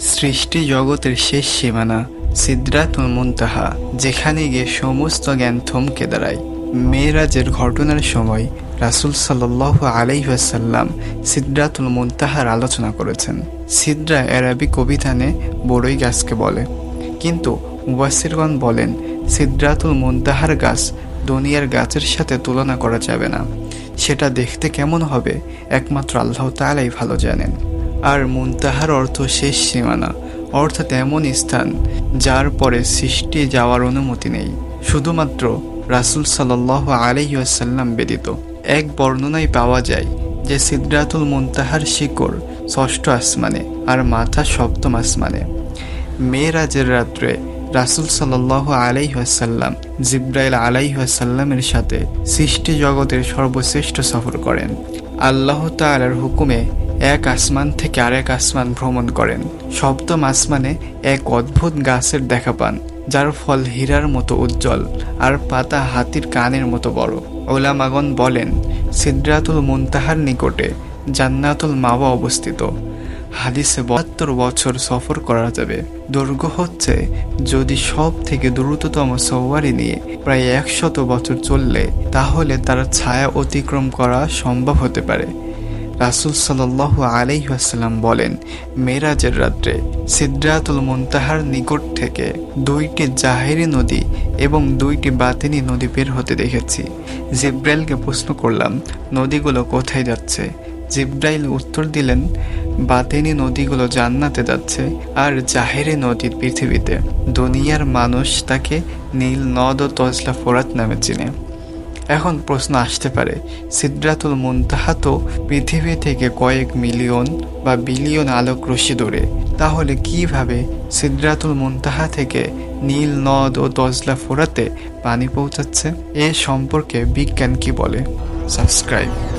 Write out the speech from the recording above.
সৃষ্টি জগতের শেষ সীমানা, সিদ্রাতুল মুনতাহা, যেখানে গিয়ে সমস্ত জ্ঞান থমকে দাঁড়ায়। মেয়েরাজের ঘটনার সময় রাসুল সাল্লাহ আলাইসাল্লাম সিদ্রাতুল মুনতাহার আলোচনা করেছেন। সিদ্রা অ্যারাবিক অভিধানে বড়ই গাছকে বলে। কিন্তু মুবাসিরগণ বলেন, সিদ্রাতুল মুনতাহার গাছ দুনিয়ার গাছের সাথে তুলনা করা যাবে না। সেটা দেখতে কেমন হবে, একমাত্র আল্লাহ তালাই ভালো জানেন। আর মুনতাহার অর্থ শেষ সীমানা, অর্থাৎ এমন স্থান যার পরে সৃষ্টি যাওয়ার অনুমতি নেই। শুধুমাত্র রাসুল সাল্লাহ আলাইসাল্লাম ব্যতীত এক বর্ণনায় পাওয়া যায় যে সিদ্রাতুল মুনতাহার শিকড় ষষ্ঠ আসমানে আর মাথা সপ্তম আসমানে। মেয়েরাজের রাত্রে রাসুল সাল্লাহ আলাইহাসাল্লাম জিব্রাইল আলাইহাসাল্লামের সাথে সৃষ্টি জগতের সর্বশ্রেষ্ঠ সফর করেন। আল্লাহ তালার হুকুমে এক আসমান থেকে আরেক আসমান ভ্রমণ করেন। সপ্তম আসমানে এক অদ্ভুত গাছের দেখা পান, যার ফল হীরার মতো উজ্জ্বল আর পাতা হাতির কানের মতো বড়। ওলামাগন বলেন, সিদ্রাতুল মুনতাহার নিকটে জান্নাতুল মাওয়া অবস্থিত। হাদিসে বাহাত্তর বছর সফর করা যাবে। দৈর্ঘ্য হচ্ছে যদি সব থেকে দ্রুততম সওয়ারি নিয়ে প্রায় একশত বছর চললে, তাহলে তার ছায়া অতিক্রম করা সম্ভব হতে পারে। রাসুল সাল্লাহ আলাইহাসাল্লাম বলেন মেরাজের রাত্রে সিদ্রাতুল মুনতাহার নিকট থেকে দুইটি জাহেরি নদী এবং দুইটি বাতিনি নদী বের হতে দেখেছি। জিব্রাইলকে প্রশ্ন করলাম, নদীগুলো কোথায় যাচ্ছে? জিব্রাইল উত্তর দিলেন, বাতেনি নদীগুলো জান্নাতে যাচ্ছে আর জাহেরি নদী পৃথিবীতে। দুনিয়ার মানুষ তাকে নীল নদ ও তজলা ফোরাত নামে চিনে। এখন প্রশ্ন আসতে পারে, সিদ্রাতুল মুনতাহা তো পৃথিবী থেকে কয়েক মিলিয়ন বা বিলিয়ন আলোক রশ্মি দূরে। তাহলে কীভাবে সিদ্রাতুল মুনতাহা থেকে নীল নদ ও দজলা ফোরাতে পানি পৌঁছাচ্ছে? এ সম্পর্কে বিজ্ঞান কি বলে? সাবস্ক্রাইব।